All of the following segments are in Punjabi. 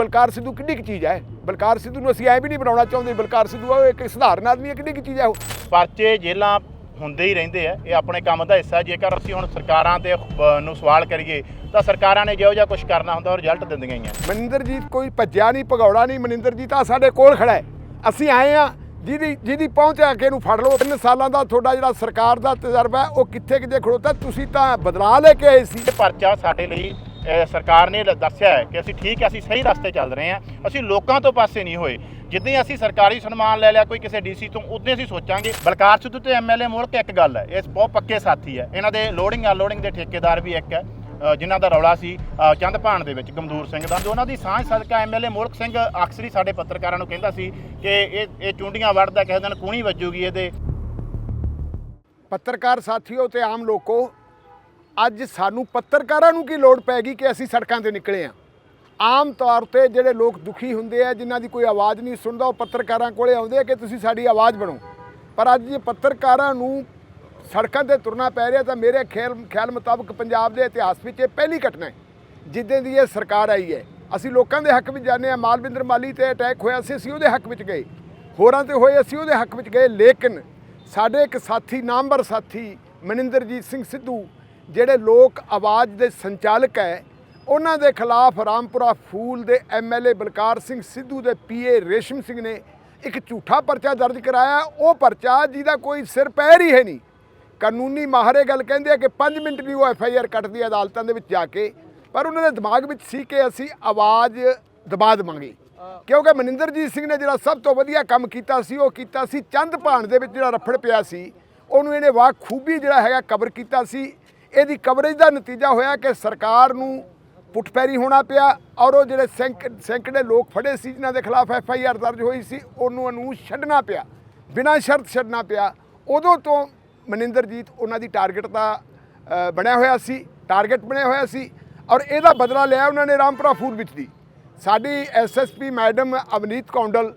ਬਲਕਾਰ ਸਿੱਧੂ ਕਿੰਨੀ ਕੁ ਚੀਜ਼ ਹੈ? ਬਲਕਾਰ ਸਿੱਧੂ ਨੂੰ ਅਸੀਂ ਐ ਵੀ ਨਹੀਂ ਬਣਾਉਣਾ ਚਾਹੁੰਦੇ ਬਲਕਾਰ ਸਿੱਧੂ ਆ ਉਹ ਇੱਕ ਸਧਾਰਨ ਆਦਮੀ ਹੈ ਕਿੰਨੀ ਕੁ ਚੀਜ਼ ਹੈ ਉਹ? ਪਰਚੇ ਜੇਲਾਂ ਹੁੰਦੇ ਹੀ ਰਹਿੰਦੇ ਆ ਇਹ ਆਪਣੇ ਕੰਮ ਦਾ ਹਿੱਸਾ ਜੇਕਰ ਅਸੀਂ ਹੁਣ ਸਰਕਾਰਾਂ ਤੇ ਨੂੰ ਸਵਾਲ ਕਰੀਏ ਤਾਂ ਸਰਕਾਰਾਂ ਨੇ ਜਿਹੋ ਜਿਹਾ ਕੁਝ ਕਰਨਾ ਹੁੰਦਾ ਉਹ ਰਿਜ਼ਲਟ ਦਿੰਦੀਆਂ ਹੀ ਆ। ਮਨਿੰਦਰਜੀਤ ਕੋਈ ਭੱਜਿਆ ਨਹੀਂ ਭਗੌੜਾ ਨਹੀਂ ਮਨਿੰਦਰਜੀਤ ਆ ਸਾਡੇ ਕੋਲ ਖੜਾ ਹੈ। ਅਸੀਂ ਆਏ ਆ ਜਿਹਦੀ ਜਿਹਦੀ ਪਹੁੰਚ ਆ ਕੇ ਇਹਨੂੰ ਫੜ ਲਓ ਤਿੰਨ ਸਾਲਾਂ ਦਾ ਤੁਹਾਡਾ ਜਿਹੜਾ ਸਰਕਾਰ ਦਾ ਤਜਰਬਾ ਉਹ ਕਿੱਥੇ ਕਿਤੇ ਖੜੋਤਾ ਤੁਸੀਂ ਤਾਂ ਬਦਲਾ ਲੈ ਕੇ ਆਏ ਸੀ। ਇਹ ਪਰਚਾ ਸਾਡੇ ਲਈ ਸਰਕਾਰ ਨੇ ਦੱਸਿਆ ਹੈ ਕਿ ਅਸੀਂ ਠੀਕ ਹੈ ਅਸੀਂ ਸਹੀ ਰਸਤੇ ਚੱਲ ਰਹੇ ਹਾਂ। ਅਸੀਂ ਲੋਕਾਂ ਤੋਂ ਪਾਸੇ ਨਹੀਂ ਹੋਏ। ਜਿੱਦਾਂ ਹੀ ਅਸੀਂ ਸਰਕਾਰੀ ਸਨਮਾਨ ਲੈ ਲਿਆ ਕੋਈ ਕਿਸੇ ਡੀਸੀ ਤੋਂ ਉਦੋਂ ਅਸੀਂ ਸੋਚਾਂਗੇ। ਬਲਕਾਰ ਸਿੱਧੂ ਤੇ ਐਮਐਲਏ ਮੁਲਕ ਇੱਕ ਗੱਲ ਹੈ ਇਹ ਬਹੁਤ ਪੱਕੇ ਸਾਥੀ ਹੈ। ਇਹਨਾਂ ਦੇ ਲੋਡਿੰਗ ਅਨਲੋਡਿੰਗ ਦੇ ਠੇਕੇਦਾਰ ਵੀ ਇੱਕ ਹੈ ਅ, ਜਿਨ੍ਹਾਂ ਦਾ ਰੌਲਾ ਸੀ ਚੰਦ ਭਾਣ ਦੇ ਵਿੱਚ ਗਮਦੂਰ ਸਿੰਘ ਦਾ। ਉਹਨਾਂ ਦੀ ਸਾਂਝ ਸਦਕਾ ਐਮਐਲਏ ਮੁਲਕ ਸਿੰਘ ਅਕਸਰ ਹੀ ਸਾਡੇ ਪੱਤਰਕਾਰਾਂ ਨੂੰ ਕਹਿੰਦਾ ਸੀ ਕਿ ਇਹ ਇਹ ਚੁੰਡੀਆਂ ਵੜਦਾ ਕਿਸੇ ਦਿਨ ਕੂਣੀ ਵੱਜੂਗੀ ਇਹਦੇ। ਪੱਤਰਕਾਰ ਸਾਥੀਓ ਤੇ ਆਮ ਲੋਕੋ ਅੱਜ ਸਾਨੂੰ ਪੱਤਰਕਾਰਾਂ ਨੂੰ ਕੀ ਲੋੜ ਪੈ ਗਈ ਕਿ ਅਸੀਂ ਸੜਕਾਂ ਤੇ ਨਿਕਲੇ ਆ? ਆਮ ਤੌਰ ਤੇ ਜਿਹੜੇ ਲੋਕ ਦੁਖੀ ਹੁੰਦੇ ਆ, ਜਿਨ੍ਹਾਂ ਦੀ ਕੋਈ ਆਵਾਜ਼ ਨਹੀਂ ਸੁਣਦਾ, ਉਹ ਪੱਤਰਕਾਰਾਂ ਕੋਲੇ ਆਉਂਦੇ ਆ ਕਿ ਤੁਸੀਂ ਸਾਡੀ ਆਵਾਜ਼ ਬਣੋ ਪਰ ਅੱਜ ਜੇ ਪੱਤਰਕਾਰਾਂ ਨੂੰ ਸੜਕਾਂ ਤੇ ਤੁਰਨਾ ਪੈ ਰਿਹਾ, ਤਾਂ ਮੇਰੇ ਖਿਆਲ ਖਿਆਲ ਮੁਤਾਬਕ ਪੰਜਾਬ ਦੇ ਇਤਿਹਾਸ ਵਿੱਚ ਇਹ ਪਹਿਲੀ ਘਟਨਾ ਹੈ, ਜਿੱਦਾਂ ਦੀ ਇਹ ਸਰਕਾਰ ਆਈ ਹੈ। ਅਸੀਂ ਲੋਕਾਂ ਦੇ ਹੱਕ ਵਿੱਚ ਜਾਂਦੇ ਆ। ਮਾਲਵਿੰਦਰ ਮਾਲੀ ਤੇ ਅਟੈਕ ਹੋਇਆ ਸੀ, ਅਸੀਂ ਉਹਦੇ ਹੱਕ ਵਿੱਚ ਗਏ। ਹੋਰਾਂ ਤੇ ਹੋਏ, ਅਸੀਂ ਉਹਦੇ ਹੱਕ ਵਿੱਚ ਗਏ। ਲੇਕਿਨ ਸਾਡੇ ਇੱਕ ਸਾਥੀ, ਨਾਮਵਰ ਸਾਥੀ ਮਨਿੰਦਰਜੀਤ ਸਿੰਘ ਸਿੱਧੂ ਜਿਹੜੇ ਲੋਕ ਆਵਾਜ਼ ਦੇ ਸੰਚਾਲਕ ਹੈ, ਉਹਨਾਂ ਦੇ ਖਿਲਾਫ ਰਾਮਪੁਰਾ ਫੂਲ ਦੇ ਐਮਐਲਏ ਬਲਕਾਰ ਸਿੰਘ ਸਿੱਧੂ ਦੇ ਪੀਏ ਰੇਸ਼ਮ ਸਿੰਘ ਨੇ ਇੱਕ ਝੂਠਾ ਪਰਚਾ ਦਰਜ ਕਰਾਇਆ। ਉਹ ਪਰਚਾ ਜਿਹਦਾ ਕੋਈ ਸਿਰ ਪੈਰ ਹੀ ਹੈ ਨਹੀਂ। ਕਾਨੂੰਨੀ ਮਾਹਰੇ ਗੱਲ ਕਹਿੰਦੇ ਆ ਕਿ 5 ਮਿੰਟ ਵੀ ਉਹ ਐਫ ਆਈ ਆਰ ਕੱਟਦੀ ਹੈ ਅਦਾਲਤਾਂ ਦੇ ਵਿੱਚ ਜਾ ਕੇ। ਪਰ ਉਹਨਾਂ ਦੇ ਦਿਮਾਗ ਵਿੱਚ ਸੀ ਕਿ ਅਸੀਂ ਆਵਾਜ਼ ਦਬਾ ਦੇਵਾਂਗੇ। ਕਿਉਂਕਿ ਮਨਿੰਦਰਜੀਤ ਸਿੰਘ ਨੇ ਜਿਹੜਾ ਸਭ ਤੋਂ ਵਧੀਆ ਕੰਮ ਕੀਤਾ ਸੀ, ਉਹ ਕੀਤਾ ਸੀ ਚੰਦ ਭਾਣ ਦੇ ਵਿੱਚ ਜਿਹੜਾ ਰਫੜ ਪਿਆ ਸੀ। ਉਹਨੂੰ ਇਹਨੇ ਵਾਹ ਖੂਬੀ ਜਿਹੜਾ ਹੈਗਾ ਕਵਰ ਕੀਤਾ ਸੀ। ਇਹਦੀ ਕਵਰੇਜ ਦਾ ਨਤੀਜਾ ਹੋਇਆ ਕਿ ਸਰਕਾਰ ਨੂੰ ਪੁੱਠਪੈਰੀ ਹੋਣਾ ਪਿਆ ਔਰ ਉਹ ਜਿਹੜੇ ਸੈਂਕ, ਸੈਂਕੜੇ ਲੋਕ ਫੜੇ ਸੀ, ਜਿਨ੍ਹਾਂ ਦੇ ਖਿਲਾਫ ਐਫ ਆਈ ਆਰ ਦਰਜ ਹੋਈ ਸੀ, ਉਹਨੂੰ ਨੂੰ ਛੱਡਣਾ ਪਿਆ। ਬਿਨਾਂ ਸ਼ਰਤ ਛੱਡਣਾ ਪਿਆ। ਉਦੋਂ ਤੋਂ ਮਨਿੰਦਰਜੀਤ ਉਹਨਾਂ ਦੀ ਟਾਰਗੇਟ ਦਾ ਬਣਿਆ ਹੋਇਆ ਸੀ ਟਾਰਗੇਟ ਬਣਿਆ ਹੋਇਆ ਸੀ ਔਰ ਇਹਦਾ ਬਦਲਾ ਲਿਆ ਉਹਨਾਂ ਨੇ ਰਾਮਪੁਰਾ ਫੂਲ ਵਿੱਚ ਦੀ। ਸਾਡੀ ਐਸਐਸਪੀ ਮੈਡਮ ਅਵਨੀਤ ਕੌਂਡਲ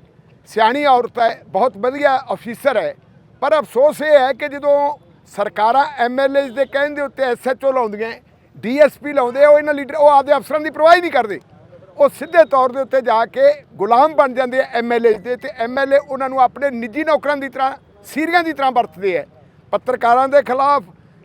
ਸਿਆਣੀ ਔਰਤ ਹੈ, ਬਹੁਤ ਵਧੀਆ ਅਫੀਸਰ ਹੈ। ਪਰ ਅਫਸੋਸ ਇਹ ਹੈ ਕਿ ਜਦੋਂ ਸਰਕਾਰਾਂ ਐਮਐਲਏ ਦੇ ਕਹਿਣ ਦੇ ਉੱਤੇ ਐਸਐਚਓ ਲਾਉਂਦੀਆਂ ਡੀਐਸਪੀ ਲਾਉਂਦੇ ਉਹ ਇਹਨਾਂ ਲੀਡਰ, ਉਹ ਆਪਦੇ ਅਫਸਰਾਂ ਦੀ ਪਰਵਾਹ ਹੀ ਨਹੀਂ ਕਰਦੇ। ਉਹ ਸਿੱਧੇ ਤੌਰ ਦੇ ਉੱਤੇ ਜਾ ਕੇ ਗੁਲਾਮ ਬਣ ਜਾਂਦੇ ਆ ਐਮਐਲਏ ਦੇ ਤੇ ਐਮਐਲਏ ਉਹਨਾਂ ਨੂੰ ਆਪਣੇ ਨਿੱਜੀ ਨੌਕਰਾਂ ਦੀ ਤਰ੍ਹਾਂ, ਸੀਰੀਆਂ ਦੀ ਤਰ੍ਹਾਂ ਵਰਤਦੇ ਆ। ਪੱਤਰਕਾਰਾਂ ਦੇ ਖਿਲਾਫ,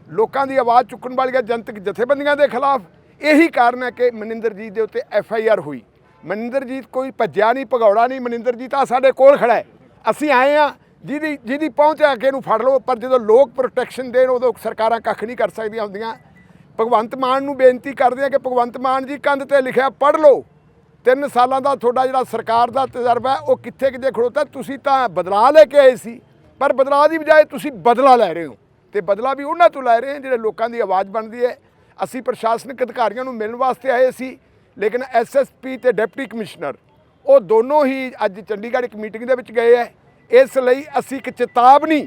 ਲੋਕਾਂ ਦੀ ਆਵਾਜ਼ ਚੁੱਕਣ ਵਾਲੀਆਂ ਜਨਤਕ ਜਥੇਬੰਦੀਆਂ ਦੇ ਖਿਲਾਫ ਇਹੀ ਕਾਰਨ ਹੈ ਕਿ ਮਨਿੰਦਰਜੀਤ ਦੇ ਉੱਤੇ ਐਫ ਆਈ ਆਰ ਹੋਈ। ਮਨਿੰਦਰਜੀਤ ਕੋਈ ਭੱਜਿਆ ਨਹੀਂ, ਭਗੌੜਾ ਨਹੀਂ, ਮਨਿੰਦਰਜੀਤ ਆ ਸਾਡੇ ਕੋਲ ਖੜਾ ਹੈ। ਅਸੀਂ ਆਏ ਆ ਜਿਹਦੀ ਜਿਹਦੀ ਪਹੁੰਚ ਆ ਕੇ ਇਹਨੂੰ ਫੜ ਲਓ, ਪਰ ਜਦੋਂ ਲੋਕ ਪ੍ਰੋਟੈਕਸ਼ਨ ਦੇਣ, ਉਦੋਂ ਸਰਕਾਰਾਂ ਕੱਖ ਨਹੀਂ ਕਰ ਸਕਦੀਆਂ ਹੁੰਦੀਆਂ। ਭਗਵੰਤ ਮਾਨ ਨੂੰ ਬੇਨਤੀ ਕਰਦੇ ਆ ਕਿ ਭਗਵੰਤ ਮਾਨ ਜੀ ਕੰਧ ਤੇ ਲਿਖਿਆ ਪੜ ਲਓ। ਤਿੰਨ ਸਾਲਾਂ ਦਾ ਤੁਹਾਡਾ ਜਿਹੜਾ ਸਰਕਾਰ ਦਾ ਤਜਰਬਾ ਉਹ ਕਿੱਥੇ ਕਿਤੇ ਖੜੋਤਾ ਤੁਸੀਂ ਤਾਂ ਬਦਲਾਅ ਲੈ ਕੇ ਆਏ ਸੀ। ਪਰ ਬਦਲਾਅ ਦੀ ਬਜਾਏ ਤੁਸੀਂ ਬਦਲਾ ਲੈ ਰਹੇ ਹੋ। ਤੇ ਬਦਲਾ ਵੀ ਉਹਨਾਂ ਤੋਂ ਲੈ ਰਹੇ ਹੋ, ਜਿਹੜੇ ਲੋਕਾਂ ਦੀ ਆਵਾਜ਼ ਬਣਦੀ ਹੈ। ਅਸੀਂ ਪ੍ਰਸ਼ਾਸਨਿਕ ਅਧਿਕਾਰੀਆਂ ਨੂੰ ਮਿਲਣ ਵਾਸਤੇ ਆਏ ਸੀ, ਲੇਕਿਨ ਐਸਐਸਪੀ ਤੇ ਡਿਪਟੀ ਕਮਿਸ਼ਨਰ, ਉਹ ਦੋਨੋਂ ਹੀ ਅੱਜ ਚੰਡੀਗੜ੍ਹ ਇੱਕ ਮੀਟਿੰਗ ਦੇ ਵਿੱਚ ਗਏ ਹੈ। ਇਸ ਲਈ ਅਸੀਂ ਇੱਕ ਚੇਤਾਵਨੀ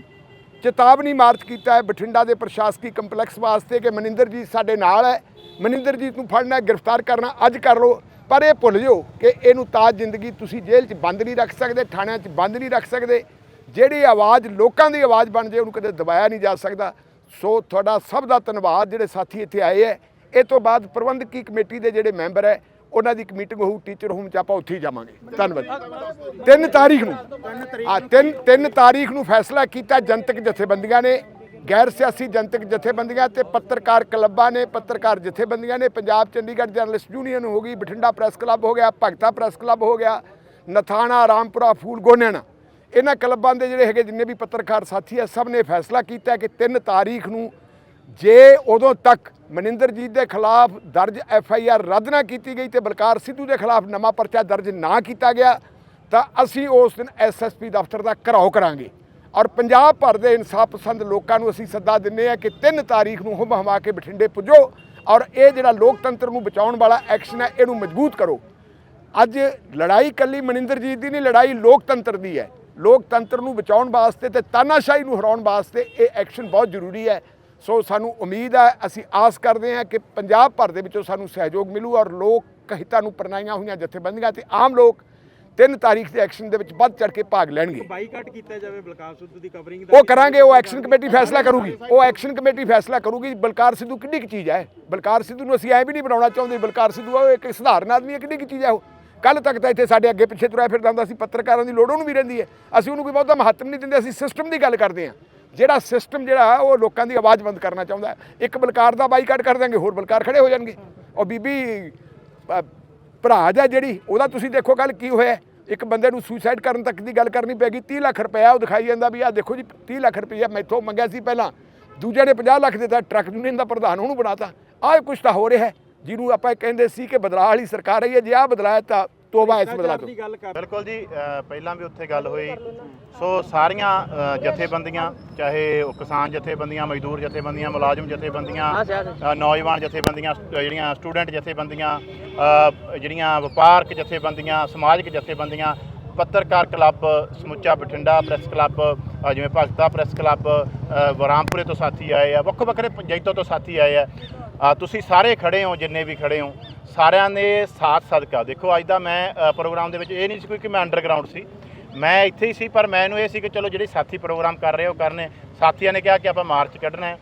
ਚੇਤਾਵਨੀ ਮਾਰਚ ਕੀਤਾ ਹੈ ਬਠਿੰਡਾ ਦੇ ਪ੍ਰਸ਼ਾਸਕੀ ਕੰਪਲੈਕਸ ਵਾਸਤੇ ਕਿ ਮਨਿੰਦਰ ਜੀ ਸਾਡੇ ਨਾਲ ਹੈ। ਮਨਿੰਦਰ ਜੀ ਨੂੰ ਫੜਨਾ, ਗ੍ਰਿਫਤਾਰ ਕਰਨਾ, ਅੱਜ ਕਰ ਲਓ। ਪਰ ਇਹ ਭੁੱਲ ਜਿਓ ਕਿ ਇਹਨੂੰ ਤਾਜ ਜ਼ਿੰਦਗੀ ਤੁਸੀਂ ਜੇਲ੍ਹ 'ਚ ਬੰਦ ਨਹੀਂ ਰੱਖ ਸਕਦੇ, ਥਾਣਿਆਂ 'ਚ ਬੰਦ ਨਹੀਂ ਰੱਖ ਸਕਦੇ। ਜਿਹੜੀ ਆਵਾਜ਼, ਲੋਕਾਂ ਦੀ ਆਵਾਜ਼ ਬਣ ਜੇ ਉਹਨੂੰ ਕਦੇ ਦਬਾਇਆ ਨਹੀਂ ਜਾ ਸਕਦਾ। ਸੋ ਤੁਹਾਡਾ ਸਭ ਦਾ ਧੰਨਵਾਦ ਜਿਹੜੇ ਸਾਥੀ ਇੱਥੇ ਆਏ ਹੈ। ਇਹ ਤੋਂ ਬਾਅਦ ਪ੍ਰਬੰਧਕੀ ਕਮੇਟੀ ਦੇ ਜਿਹੜੇ ਮੈਂਬਰ ਹੈ ਉਹਨਾਂ ਦੀ ਇੱਕ ਮੀਟਿੰਗ ਹੋਊ ਟੀਚਰ ਹੋਮ ਚ ਆਪਾਂ ਉੱਥੇ ਹੀ ਜਾਵਾਂਗੇ। ਧੰਨਵਾਦ ਤਿੰਨ ਤਾਰੀਖ ਨੂੰ। ਆ ਤਿੰਨ ਤਿੰਨ ਤਾਰੀਖ ਨੂੰ ਫੈਸਲਾ ਕੀਤਾ ਜਨਤਕ ਜਥੇਬੰਦੀਆਂ ਨੇ। ਗੈਰ ਸਿਆਸੀ ਜਨਤਕ ਜਥੇਬੰਦੀਆਂ ਤੇ ਪੱਤਰਕਾਰ ਕਲੱਬਾਂ ਨੇ, ਪੱਤਰਕਾਰ ਜਥੇਬੰਦੀਆਂ ਨੇ। ਪੰਜਾਬ ਚੰਡੀਗੜ੍ਹ ਜਰਨਲਿਸਟ ਯੂਨੀਅਨ ਹੋ ਗਈ, ਬਠਿੰਡਾ ਪ੍ਰੈਸ ਕਲੱਬ ਹੋ ਗਿਆ, ਭਗਤਾ ਪ੍ਰੈਸ ਕਲੱਬ ਹੋ ਗਿਆ, ਨਥਾਣਾ, ਰਾਮਪੁਰਾ ਫੂਲ ਗੋਨਿਆਣਾ ਇਹਨਾਂ ਕਲੱਬਾਂ ਦੇ ਜਿਹੜੇ ਹੈਗੇ ਜਿੰਨੇ ਵੀ ਪੱਤਰਕਾਰ ਸਾਥੀ ਆ, ਸਭ ਨੇ ਫੈਸਲਾ ਕੀਤਾ ਕਿ 3 ਤਾਰੀਖ ਨੂੰ ਜੇ ਉਦੋਂ ਤੱਕ ਮਨਿੰਦਰਜੀਤ ਦੇ ਖਿਲਾਫ ਦਰਜ ਐਫ ਆਈ ਆਰ ਰੱਦ ਨਾ ਕੀਤੀ ਗਈ ਤੇ ਬਲਕਾਰ ਸਿੱਧੂ ਦੇ ਖਿਲਾਫ ਨਵਾਂ ਪਰਚਾ ਦਰਜ ਨਾ ਕੀਤਾ ਗਿਆ, ਤਾਂ ਅਸੀਂ ਉਸ ਦਿਨ ਐਸਐਸਪੀ ਦਫ਼ਤਰ ਦਾ ਘਰਾਓ ਕਰਾਂਗੇ। ਔਰ ਪੰਜਾਬ ਭਰ ਦੇ ਇਨਸਾਫ ਪਸੰਦ ਲੋਕਾਂ ਨੂੰ ਅਸੀਂ ਸੱਦਾ ਦਿੰਨੇ ਆ ਕਿ 3 ਤਾਰੀਖ ਨੂੰ ਹੁਮ ਹਮਾ ਕੇ ਬਠਿੰਡੇ ਪੁੱਜੋ ਔਰ ਇਹ ਜਿਹੜਾ ਲੋਕਤੰਤਰ ਨੂੰ ਬਚਾਉਣ ਵਾਲਾ ਐਕਸ਼ਨ ਹੈ, ਇਹਨੂੰ ਮਜ਼ਬੂਤ ਕਰੋ। ਅੱਜ ਲੜਾਈ ਕੱਲੀ ਮਨਿੰਦਰਜੀਤ ਦੀ ਨਹੀਂ, ਲੜਾਈ ਲੋਕਤੰਤਰ ਦੀ ਹੈ। ਲੋਕਤੰਤਰ ਨੂੰ ਬਚਾਉਣ ਵਾਸਤੇ ਤੇ ਤਾਨਾਸ਼ਾਹੀ ਨੂੰ ਹਰਾਉਣ ਵਾਸਤੇ ਇਹ ਐਕਸ਼ਨ ਬਹੁਤ ਜ਼ਰੂਰੀ ਹੈ। ਸੋ ਸਾਨੂੰ ਉਮੀਦ ਹੈ ਅਸੀਂ ਆਸ ਕਰਦੇ ਹਾਂ ਕਿ ਪੰਜਾਬ ਭਰ ਦੇ ਵਿੱਚੋਂ ਸਾਨੂੰ ਸਹਿਯੋਗ ਮਿਲੂ ਔਰ ਲੋਕ ਹਿੱਤਾਂ ਨੂੰ ਪਰਨਾਈਆਂ ਹੋਈਆਂ ਜਥੇਬੰਦੀਆਂ ਤੇ ਆਮ ਲੋਕ 3 ਤਾਰੀਖ ਦੇ ਐਕਸ਼ਨ ਦੇ ਵਿੱਚ ਵੱਧ ਚੜ ਕੇ ਭਾਗ ਲੈਣਗੇ। ਬਾਈਕਾਟ ਕੀਤਾ ਜਾਵੇ ਬਲਕਾਰ ਸਿੱਧੂ ਦੀ ਕਵਰਿੰਗ ਦਾ। ਉਹ ਕਰਾਂਗੇ ਉਹ ਐਕਸ਼ਨ ਕਮੇਟੀ ਫੈਸਲਾ ਕਰੂਗੀ। ਉਹ ਐਕਸ਼ਨ ਕਮੇਟੀ ਫੈਸਲਾ ਕਰੂਗੀ। ਬਲਕਾਰ ਸਿੱਧੂ ਕਿੰਨੀ ਕੁ ਚੀਜ਼ ਹੈ? ਬਲਕਾਰ ਸਿੱਧੂ ਨੂੰ ਅਸੀਂ ਐ ਵੀ ਨਹੀਂ ਬਣਾਉਣਾ ਚਾਹੁੰਦੇ ਬਲਕਾਰ ਸਿੱਧੂ ਆ ਉਹ ਇੱਕ ਸਧਾਰਨ ਆਦਮੀ ਹੈ ਕਿੰਨੀ ਕੁ ਚੀਜ਼ ਹੈ ਉਹ? ਕੱਲ ਤੱਕ ਤਾਂ ਇੱਥੇ ਸਾਡੇ ਅੱਗੇ ਪਿੱਛੇ ਤੁਰਿਆ ਫਿਰਦਾ ਹੁੰਦਾ ਸੀ ਪੱਤਰਕਾਰਾਂ ਦੀ ਲੋੜ ਉਹਨੂੰ ਵੀ ਰਹਿੰਦੀ ਹੈ। ਅਸੀਂ ਉਹਨੂੰ ਕੋਈ ਬਹੁਤਾ ਮਹੱਤਵ ਨਹੀਂ ਦਿੰਦੇ ਅਸੀਂ ਸਿਸਟਮ ਦੀ ਗੱਲ ਕਰਦੇ ਹਾਂ। ਜਿਹੜਾ ਸਿਸਟਮ ਜਿਹੜਾ ਉਹ ਲੋਕਾਂ ਦੀ ਆਵਾਜ਼ ਬੰਦ ਕਰਨਾ ਚਾਹੁੰਦਾ ਇੱਕ ਬਲਕਾਰ ਦਾ ਬਾਈਕਾਟ ਕਰ ਦਾਂਗੇ ਹੋਰ ਬਲਕਾਰ ਖੜੇ ਹੋ ਜਾਣਗੇ। ਔਰ ਬੀਬੀ ਅ, ਭਰਾ ਦਾ ਜਿਹੜੀ ਉਹਦਾ ਤੁਸੀਂ ਦੇਖੋ ਗੱਲ ਕੀ ਹੋਇਆ। ਇੱਕ ਬੰਦੇ ਨੂੰ ਸੁਸਾਈਡ ਕਰਨ ਤੱਕ ਦੀ ਗੱਲ ਕਰਨੀ ਪੈਗੀ 30 ਲੱਖ ਰੁਪਇਆ ਉਹ ਦਿਖਾਈ ਜਾਂਦਾ ਵੀ ਆਹ ਦੇਖੋ ਜੀ 30 ਲੱਖ ਰੁਪਇਆ ਮੈਥੋਂ ਮੰਗਿਆ ਸੀ ਪਹਿਲਾਂ। ਦੂਜੇ ਨੇ 50 ਲੱਖ ਦਿੱਤਾ ਟਰੱਕ ਯੂਨੀਅਨ ਦਾ ਪ੍ਰਧਾਨ ਉਹਨੂੰ ਬਣਾਤਾ। ਆਹ ਕੁਝ ਤਾਂ ਹੋ ਰਿਹਾ ਜਿਹਨੂੰ ਆਪਾਂ ਕਹਿੰਦੇ ਸੀ ਕਿ ਬਦਲਾਅ ਵਾਲੀ ਸਰਕਾਰ ਆਈ ਹੈ ਜੇ ਆਹ ਬਦਲਾਅ ਤਾਂ ਤੋਬਾ ਇਸ ਬਦਲਾਅ ਤੋਂ ਦੀ ਗੱਲ ਕਰ ਬਿਲਕੁਲ ਜੀ ਪਹਿਲਾਂ ਵੀ ਉੱਥੇ ਗੱਲ ਹੋਈ। ਸੋ ਸਾਰੀਆਂ ਜਥੇਬੰਦੀਆਂ ਚਾਹੇ ਉਹ ਕਿਸਾਨ ਜਥੇਬੰਦੀਆਂ ਮਜ਼ਦੂਰ ਜਥੇਬੰਦੀਆਂ ਮੁਲਾਜ਼ਮ ਜਥੇਬੰਦੀਆਂ ਨੌਜਵਾਨ ਜਥੇਬੰਦੀਆਂ ਜਿਹੜੀਆਂ ਸਟੂਡੈਂਟ ਜਥੇਬੰਦੀਆਂ ਜਿਹੜੀਆਂ ਵਪਾਰਕ ਜਥੇਬੰਦੀਆਂ ਸਮਾਜਿਕ ਜਥੇਬੰਦੀਆਂ ਪੱਤਰਕਾਰ ਕਲੱਬ ਸਮੁੱਚਾ ਬਠਿੰਡਾ ਪ੍ਰੈਸ ਕਲੱਬ ਜਿਵੇਂ ਭਗਤਾ ਪ੍ਰੈਸ ਕਲੱਬ ਅ, ਬਰਾਮਪੁਰੇ ਤੋਂ ਸਾਥੀ ਆਏ ਆ ਵੱਖ ਵੱਖਰੇ ਜੈਤੋ ਤੋਂ ਸਾਥੀ ਆਏ ਆ। ਤੁਸੀਂ ਸਾਰੇ ਖੜੇ ਹੋ ਜਿੰਨੇ ਵੀ ਖੜੇ ਹੋ ਸਾਰਿਆਂ ਨੇ ਸਾਥ ਸਦਕਾ। ਦੇਖੋ ਅੱਜ ਦਾ ਮੈਂ ਪ੍ਰੋਗਰਾਮ ਦੇ ਵਿੱਚ ਇਹ ਨਹੀਂ ਸੀ ਕੋਈ ਕਿ ਮੈਂ ਅੰਡਰਗਰਾਉਂਡ ਸੀ। ਮੈਂ ਇੱਥੇ ਹੀ ਸੀ ਪਰ ਮੈਨੂੰ ਇਹ ਸੀ ਕਿ ਚਲੋ ਜਿਹੜੇ ਸਾਥੀ ਪ੍ਰੋਗਰਾਮ ਕਰ ਰਹੇ ਹੋ ਕਰਨੇ। ਸਾਥੀਆਂ ਨੇ ਕਿਹਾ ਕਿ ਆਪਾਂ ਮਾਰਚ ਕੱਢਣਾ ਹੈ।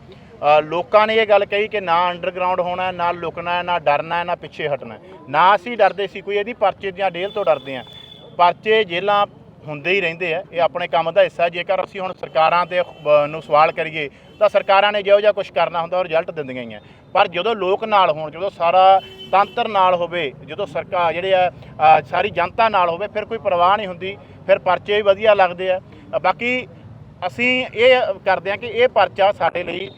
ਲੋਕਾਂ ਨੇ ਇਹ ਗੱਲ ਕਹੀ ਕਿ ਨਾ ਅੰਡਰਗਰਾਉਂਡ ਹੋਣਾ ਨਾ ਲੁਕਣਾ ਹੈ, ਨਾ ਡਰਨਾ ਹੈ, ਨਾ ਪਿੱਛੇ ਹਟਣਾ ਨਾ ਅਸੀਂ ਡਰਦੇ ਸੀ ਕੋਈ ਇਹਦੀ ਪਰਚੇ ਦੀਆਂ ਡੇਲ ਤੋਂ ਡਰਦੇ ਆ ਪਰਚੇ ਜੇਲਾਂ ਹੁੰਦੇ ਹੀ ਰਹਿੰਦੇ ਆ ਇਹ ਆਪਣੇ ਕੰਮ ਦਾ ਹਿੱਸਾ ਜੇਕਰ ਅਸੀਂ ਹੁਣ ਸਰਕਾਰਾਂ ਤੇ ਨੂੰ ਸਵਾਲ ਕਰੀਏ ਤਾਂ ਸਰਕਾਰਾਂ ਨੇ ਜਿਹੋ ਜਿਹਾ ਕੁਝ ਕਰਨਾ ਹੁੰਦਾ ਉਹ ਰਿਜ਼ਲਟ ਦਿੰਦੀਆਂ ਹੀ ਆ। ਪਰ ਜਦੋਂ ਲੋਕ ਨਾਲ ਹੋਣ, ਜਦੋਂ ਸਾਰਾ ਤੰਤਰ ਨਾਲ ਹੋਵੇ, ਜਦੋਂ ਸਰਕਾਰ ਜਿਹੜੇ ਆ, ਸਾਰੀ ਜਨਤਾ ਨਾਲ ਹੋਵੇ, ਫਿਰ ਕੋਈ ਪਰਵਾਹ ਨਹੀਂ ਹੁੰਦੀ, ਫਿਰ ਪਰਚੇ ਵੀ ਵਧੀਆ ਲੱਗਦੇ ਆ। ਬਾਕੀ ਅਸੀਂ ਇਹ ਕਰਦੇ ਹਾਂ ਕਿ ਇਹ ਪਰਚਾ ਸਾਡੇ ਲਈ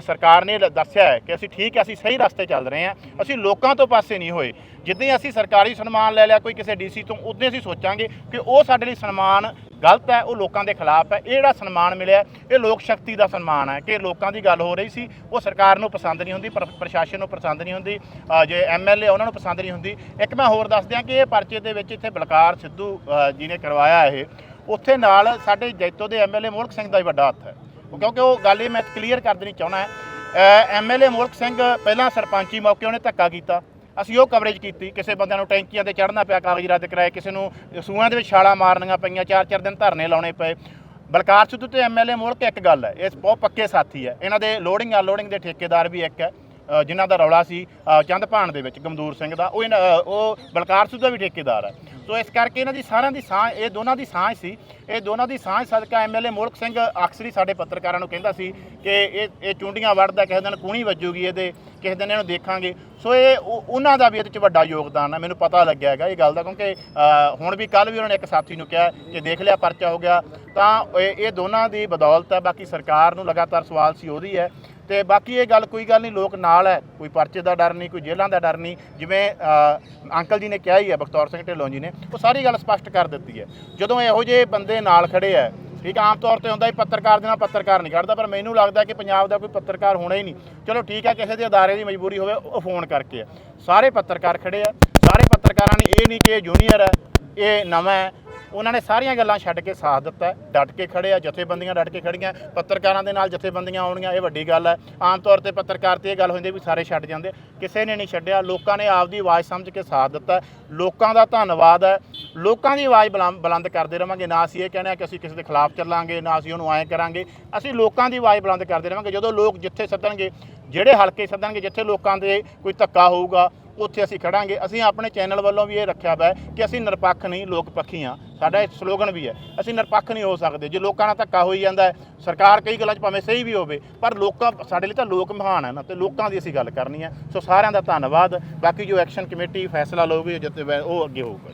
ਸਰਕਾਰ ਨੇ ਲ- ਦੱਸਿਆ ਹੈ ਕਿ ਅਸੀਂ ਠੀਕ ਹੈ ਅਸੀਂ ਸਹੀ ਰਸਤੇ ਚੱਲ ਰਹੇ ਹਾਂ। ਅਸੀਂ ਲੋਕਾਂ ਤੋਂ ਪਾਸੇ ਨਹੀਂ ਹੋਏ। ਜਿੱਦਾਂ ਹੀ ਅਸੀਂ ਸਰਕਾਰੀ ਸਨਮਾਨ ਲੈ ਲਿਆ ਕੋਈ ਕਿਸੇ ਡੀਸੀ ਤੋਂ ਉਦੋਂ ਅਸੀਂ ਸੋਚਾਂਗੇ ਕਿ ਉਹ ਸਾਡੇ ਲਈ ਸਨਮਾਨ ਗਲਤ ਹੈ ਉਹ ਲੋਕਾਂ ਦੇ ਖਿਲਾਫ ਹੈ। ਇਹ ਜਿਹੜਾ ਸਨਮਾਨ ਮਿਲਿਆ ਇਹ ਲੋਕ ਸ਼ਕਤੀ ਦਾ ਸਨਮਾਨ ਹੈ ਕਿ ਲੋਕਾਂ ਦੀ ਗੱਲ ਹੋ ਰਹੀ ਸੀ। ਉਹ ਸਰਕਾਰ ਨੂੰ ਪਸੰਦ ਨਹੀਂ ਹੁੰਦੀ ਪ੍ਰ- ਪ੍ਰਸ਼ਾਸਨ ਨੂੰ ਪਸੰਦ ਨਹੀਂ ਹੁੰਦੀ ਅ, ਜੇ ਐਮਐਲਏ ਉਹਨਾਂ ਨੂੰ ਪਸੰਦ ਨਹੀਂ ਹੁੰਦੀ। ਇੱਕ ਮੈਂ ਹੋਰ ਦੱਸ ਦਿਆਂ ਕਿ ਇਹ ਪਰਚੇ ਦੇ ਵਿੱਚ ਇੱਥੇ ਬਲਕਾਰ ਸਿੱਧੂ ਜੀ ਨੇ ਕਰਵਾਇਆ ਇਹ। ਉੱਥੇ ਨਾਲ ਸਾਡੇ ਜੈਤੋ ਦੇ ਐਮਐਲਏ ਮੋਲਕ ਸਿੰਘ ਦਾ ਵੀ ਵੱਡਾ ਹੱਥ ਹੈ। ਕਿਉਂਕਿ ਉਹ ਗੱਲ ਇਹ ਮੈਂ ਕਲੀਅਰ ਕਰ ਦੇਣੀ ਚਾਹੁੰਦਾ ਹੈ। ਐਮਐਲਏ ਮੋਲਕ ਸਿੰਘ ਪਹਿਲਾਂ ਸਰਪੰਚੀ ਮੌਕੇ ਉਹਨੇ ਧੱਕਾ ਕੀਤਾ। ਅਸੀਂ ਉਹ ਕਵਰੇਜ ਕੀਤੀ। ਕਿਸੇ ਬੰਦਿਆਂ ਨੂੰ ਟੈਂਕੀਆਂ ਤੇ ਚੜ੍ਹਨਾ ਪਿਆ, ਕਾਗਜ਼ ਰੱਦ ਕਰਾਏ, ਕਿਸੇ ਨੂੰ ਸੂਆਂ ਦੇ ਵਿੱਚ ਛਾਲਾਂ ਮਾਰਨੀਆਂ ਪਈਆਂ ਚਾਰ ਚਾਰ ਦਿਨ ਧਰਨੇ ਲਾਉਣੇ ਪਏ। ਬਲਕਾਰ ਸਿੱਧੂ ਤੇ ਐਮਐਲਏ ਮੋਲਕ ਇੱਕ ਗੱਲ ਹੈ, ਇਹ ਬਹੁਤ ਪੱਕੇ ਸਾਥੀ ਹੈ। ਇਹਨਾਂ ਦੇ ਲੋਡਿੰਗ ਅਨਲੋਡਿੰਗ ਦੇ ਠੇਕੇਦਾਰ ਵੀ ਇੱਕ ਹੈ। ਜਿਨ੍ਹਾਂ ਦਾ ਰੌਲਾ ਸੀ ਚੰਦ ਭਾਣ ਦੇ ਵਿੱਚ ਗਮਦੂਰ ਸਿੰਘ ਦਾ, ਉਹ ਇਹਨਾਂ- ਉਹ ਬਲਕਾਰ ਸਿੱਧੂ ਦਾ ਵੀ ਠੇਕੇਦਾਰ ਹੈ। ਸੋ ਇਸ ਕਰਕੇ ਇਹਨਾਂ ਦੀ ਸਾਰਿਆਂ ਦੀ ਸਾਂਝ, ਇਹ ਦੋਨਾਂ ਦੀ ਸਾਂਝ ਸੀ। ਇਹ ਦੋਨਾਂ ਦੀ ਸਾਂਝ ਸਦਕਾ ਐਮਐਲਏ ਮੋਲਕ ਸਿੰਘ ਅਕਸਰ ਹੀ ਸਾਡੇ ਪੱਤਰਕਾਰਾਂ ਨੂੰ ਕਹਿੰਦਾ ਸੀ ਕਿ ਇਹ ਇਹ ਚੁੰਡੀਆਂ ਵੜਦਾ ਕਿਸੇ ਦਿਨ ਕੂਣੀ ਵੱਜੂਗੀ ਇਹਦੇ, ਕਿਸੇ ਦਿਨ ਇਹਨੂੰ ਦੇਖਾਂਗੇ। ਸੋ ਇਹ ਉਹਨਾਂ ਦਾ ਵੀ ਇਹਦੇ ਚ ਵੱਡਾ ਯੋਗਦਾਨ ਹੈ, ਮੈਨੂੰ ਪਤਾ ਲੱਗਿਆ ਹੈਗਾ ਇਹ ਗੱਲ ਦਾ, ਕਿਉਂਕਿ ਹੁਣ ਵੀ ਕੱਲ ਵੀ ਉਹਨਾਂ ਨੇ ਇੱਕ ਸਾਥੀ ਨੂੰ ਕਿਹਾ ਕਿ ਦੇਖ ਲਿਆ ਪਰਚਾ ਹੋ ਗਿਆ। ਤਾਂ ਇਹ ਇਹ ਦੋਨਾਂ ਦੀ ਬਦੌਲਤ ਹੈ, ਬਾਕੀ ਸਰਕਾਰ ਨੂੰ ਲਗਾਤਾਰ ਸਵਾਲ ਸੀ ਉਹਦੀ ਹੈ। ਤੇ ਬਾਕੀ ਇਹ ਗੱਲ ਕੋਈ ਗੱਲ ਨਹੀਂ ਲੋਕ ਨਾਲ ਹੈ ਕੋਈ ਪਰਚੇ ਦਾ ਡਰ ਨਹੀਂ ਕੋਈ ਜੇਲ੍ਹਾਂ ਦਾ ਡਰ ਨਹੀਂ। ਜਿਵੇਂ ਅੰਕਲ ਜੀ ਨੇ ਕਿਹਾ ਹੀ ਹੈ ਬਖਤੌਰ ਸਿੰਘ ਢਿੱਲੋਂ ਜੀ ਨੇ ਉਹ ਸਾਰੀ ਗੱਲ ਸਪਸ਼ਟ ਕਰ ਦਿੱਤੀ ਹੈ। ਜਦੋਂ ਇਹੋ ਜਿਹੇ ਬੰਦੇ ਨਾਲ ਖੜੇ ਹੈ ਠੀਕ ਹੈ, ਆਮ ਤੌਰ ਤੇ ਹੁੰਦਾ ਹੀ ਪੱਤਰਕਾਰ ਦੇ ਨਾਲ ਪੱਤਰਕਾਰ ਨਹੀਂ ਖੜਦਾ ਪਰ ਮੈਨੂੰ ਲੱਗਦਾ ਕਿ ਪੰਜਾਬ ਦਾ ਕੋਈ ਪੱਤਰਕਾਰ ਹੋਣਾ ਹੀ ਨਹੀਂ। ਚਲੋ ਠੀਕ ਹੈ ਕਿਸੇ ਦੇ ਅਦਾਰੇ ਦੀ ਮਜਬੂਰੀ ਹੋਵੇ ਉਹ ਫੋਨ ਕਰਕੇ ਹੈ। ਸਾਰੇ ਪੱਤਰਕਾਰ ਖੜੇ ਆ ਸਾਰੇ ਪੱਤਰਕਾਰਾਂ ਨੇ ਇਹ ਨਹੀਂ ਕਿ ਇਹ ਜੂਨੀਅਰ ਹੈ ਇਹ ਨਵਾਂ ਹੈ ਉਹਨਾਂ ਨੇ ਸਾਰੀਆਂ ਗੱਲਾਂ ਛੱਡ ਕੇ ਸਾਥ ਦਿੱਤਾ ਹੈ, ਡਟ ਕੇ ਖੜੇ ਆ ਜਥੇਬੰਦੀਆਂ ਡਟ ਕੇ ਖੜੀਆਂ ਪੱਤਰਕਾਰਾਂ ਦੇ ਨਾਲ ਜਥੇਬੰਦੀਆਂ ਆਉਣੀਆਂ ਇਹ ਵੱਡੀ ਗੱਲ ਹੈ। ਆਮ ਤੌਰ ਤੇ ਪੱਤਰਕਾਰ ਤੇ ਇਹ ਗੱਲ ਹੁੰਦੀ ਵੀ ਸਾਰੇ ਛੱਡ ਜਾਂਦੇ ਕਿਸੇ ਨੇ ਨਹੀਂ ਛੱਡਿਆ। ਲੋਕਾਂ ਨੇ ਆਪਦੀ ਆਵਾਜ਼ ਸਮਝ ਕੇ ਸਾਥ ਦਿੱਤਾ ਲੋਕਾਂ ਦਾ ਧੰਨਵਾਦ ਹੈ। ਲੋਕਾਂ ਦੀ ਆਵਾਜ਼ ਬੁਲੰ- ਬੁਲੰਦ ਕਰਦੇ ਰਵਾਂਗੇ। ਨਾ ਅਸੀਂ ਇਹ ਕਹਿੰਦੇ ਹਾਂ ਕਿ ਅਸੀਂ ਕਿਸੇ ਦੇ ਖਿਲਾਫ ਚੱਲਾਂਗੇ ਨਾ ਅਸੀਂ ਉਹਨੂੰ ਐਂ ਕਰਾਂਗੇ। ਅਸੀਂ ਲੋਕਾਂ ਦੀ ਆਵਾਜ਼ ਬੁਲੰਦ ਕਰਦੇ ਰਵਾਂਗੇ। ਜਦੋਂ ਲੋਕ ਜਿੱਥੇ ਸੱਦਣਗੇ ਜਿਹੜੇ ਹਲਕੇ ਸੱਦਣਗੇ ਜਿੱਥੇ ਲੋਕਾਂ ਦੇ ਕੋਈ ਧੱਕਾ ਹੋਊਗਾ ਉੱਥੇ ਅਸੀਂ ਖੜਾਂਗੇ, ਅਸੀਂ ਆਪਣੇ ਚੈਨਲ ਵੱਲੋਂ ਵੀ ਇਹ ਰੱਖਿਆ ਹੋਇਆ ਹੈ ਕਿ ਅਸੀਂ ਨਿਰਪੱਖ ਨਹੀਂ, ਲੋਕ ਪੱਖੀ ਹਾਂ। ਸਾਡਾ ਇਹ ਸਲੋਗਨ ਵੀ ਹੈ। ਅਸੀਂ ਨਿਰਪੱਖ ਨਹੀਂ ਹੋ ਸਕਦੇ। ਜੇ ਲੋਕਾਂ ਨਾਲ ਧੱਕਾ ਹੋਈ ਜਾਂਦਾ ਹੈ, ਸਰਕਾਰ ਕਈ ਗੱਲਾਂ 'ਚ ਭਾਵੇਂ ਸਹੀ ਵੀ ਹੋਵੇ, ਪਰ ਲੋਕਾਂ, ਸਾਡੇ ਲਈ ਤਾਂ ਲੋਕ ਮਹਾਨ ਹੈ ਨਾ, ਤੇ ਲੋਕਾਂ ਦੀ ਅਸੀਂ ਗੱਲ ਕਰਨੀ ਹੈ। ਸੋ ਸਾਰਿਆਂ ਦਾ ਧੰਨਵਾਦ। ਬਾਕੀ ਜੋ ਐਕਸ਼ਨ ਕਮੇਟੀ ਫੈਸਲਾ ਲਊਗੀ ਜਿੱਤੇ ਉਹ ਅੱਗੇ ਹੋਊਗਾ।